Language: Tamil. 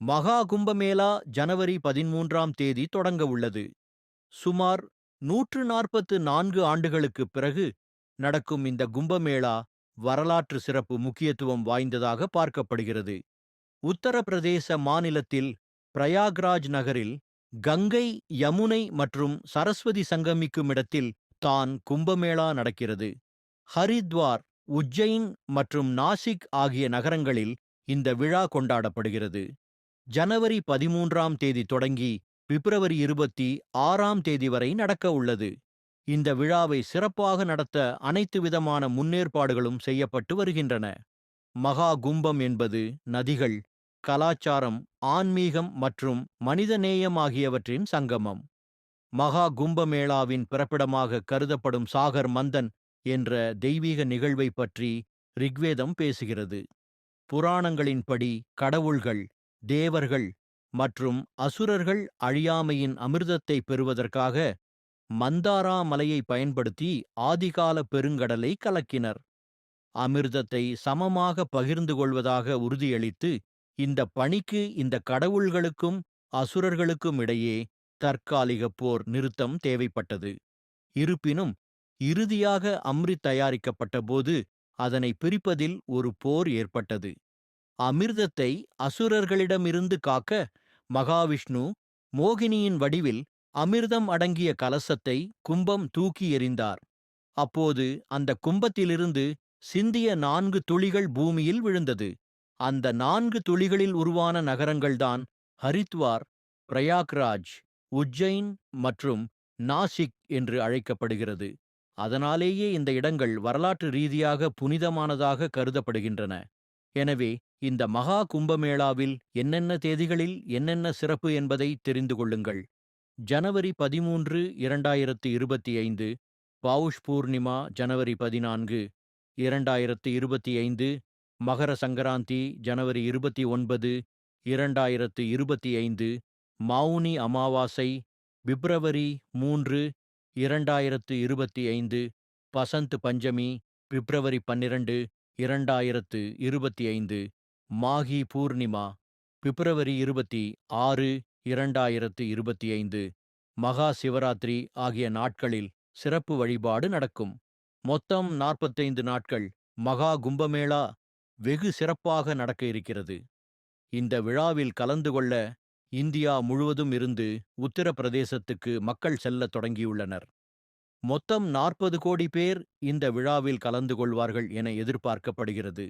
மகா கும்பமேளா ஜனவரி பதிமூன்றாம் தேதி தொடங்க உள்ளது. சுமார் நூற்று நாற்பத்து நான்கு ஆண்டுகளுக்குப் பிறகு நடக்கும் இந்த கும்பமேளா வரலாற்று சிறப்பு முக்கியத்துவம் வாய்ந்ததாக பார்க்கப்படுகிறது. உத்தரப்பிரதேச மாநிலத்தில் பிரயாக்ராஜ் நகரில் கங்கை யமுனை மற்றும் சரஸ்வதி சங்கமிக்கும் இடத்தில் தான் கும்பமேளா நடக்கிறது. ஹரித்வார் உஜ்ஜைன் மற்றும் நாசிக் ஆகிய நகரங்களில் இந்த விழா கொண்டாடப்படுகிறது. ஜனவரி பதிமூன்றாம் தேதி தொடங்கி பிப்ரவரி இருபத்தி ஆறாம் தேதி வரை நடக்க உள்ளது. இந்த விழாவை சிறப்பாக நடத்த அனைத்து விதமான முன்னேற்பாடுகளும் செய்யப்பட்டு வருகின்றன. மகா கும்பம் என்பது நதிகள் கலாச்சாரம் ஆன்மீகம் மற்றும் மனிதநேயம் ஆகியவற்றின் சங்கமம். மகா கும்பமேளாவின் பிறப்பிடமாக கருதப்படும் சாகர் மந்தன் என்ற தெய்வீக நிகழ்வை பற்றி ரிக்வேதம் பேசுகிறது. புராணங்களின்படி கடவுள்கள் தேவர்கள் மற்றும் அசுரர்கள் அழியாமையின் அமிர்தத்தை பெறுவதற்காக மந்தாரா மலையை பயன்படுத்தி ஆதிகால பெருங்கடலை கலக்கினர். அமிர்தத்தை சமமாக பகிர்ந்து கொள்வதாக உறுதியளித்து இந்த பணிக்கு இந்த கடவுள்களுக்கும் அசுரர்களுக்கும் இடையே தற்காலிக போர் நிறுத்தம் தேவைப்பட்டது. இருப்பினும் இறுதியாக அம்ரித் தயாரிக்கப்பட்டபோது அதனை பிரிப்பதில் ஒரு போர் ஏற்பட்டது. அமிர்தத்தை அசுரர்களிடமிருந்து காக்க மகாவிஷ்ணு மோகினியின் வடிவில் அமிர்தம் அடங்கிய கலசத்தை கும்பம் தூக்கி எறிந்தார். அப்போது அந்த கும்பத்திலிருந்து சிந்திய நான்கு துளிகள் பூமியில் விழுந்தது. அந்த நான்கு துளிகளில் உருவான நகரங்கள்தான் ஹரித்வார் பிரயாக்ராஜ் உஜ்ஜைன் மற்றும் நாசிக் என்று அழைக்கப்படுகிறது. அதனாலேயே இந்த இடங்கள் வரலாற்று ரீதியாக புனிதமானதாக கருதப்படுகின்றன. எனவே இந்த மகா கும்பமேளாவில் என்னென்ன தேதிகளில் என்னென்ன சிறப்பு என்பதை தெரிந்து கொள்ளுங்கள். ஜனவரி பதிமூன்று இரண்டாயிரத்து இருபத்தி ஐந்து பாவுஷ் பூர்ணிமா ஜனவரி பதினான்கு இரண்டாயிரத்து இருபத்தி ஐந்து மகர சங்கராந்தி ஜனவரி இருபத்தி ஒன்பது இரண்டாயிரத்து இருபத்தி ஐந்து மௌனி அமாவாசை பிப்ரவரி மூன்று இரண்டாயிரத்து இருபத்தி ஐந்து பசந்த் பஞ்சமி பிப்ரவரி பன்னிரண்டு இரண்டாயிரத்து இருபத்தி ஐந்து மாகி பூர்ணிமா பிப்ரவரி இருபத்தி ஆறு இரண்டாயிரத்து இருபத்தி ஐந்து மகா சிவராத்திரி ஆகிய நாட்களில் சிறப்பு வழிபாடு நடக்கும். மொத்தம் நாற்பத்தைந்து நாட்கள் மகா கும்பமேளா வெகு சிறப்பாக நடக்க இருக்கிறது. இந்த விழாவில் கலந்து கொள்ள இந்தியா முழுவதும் இருந்து உத்தரப்பிரதேசத்துக்கு மக்கள் செல்லத் தொடங்கியுள்ளனர். மொத்தம் நாற்பது கோடி பேர் இந்த விழாவில் கலந்து கொள்வார்கள் என எதிர்பார்க்கப்படுகிறது.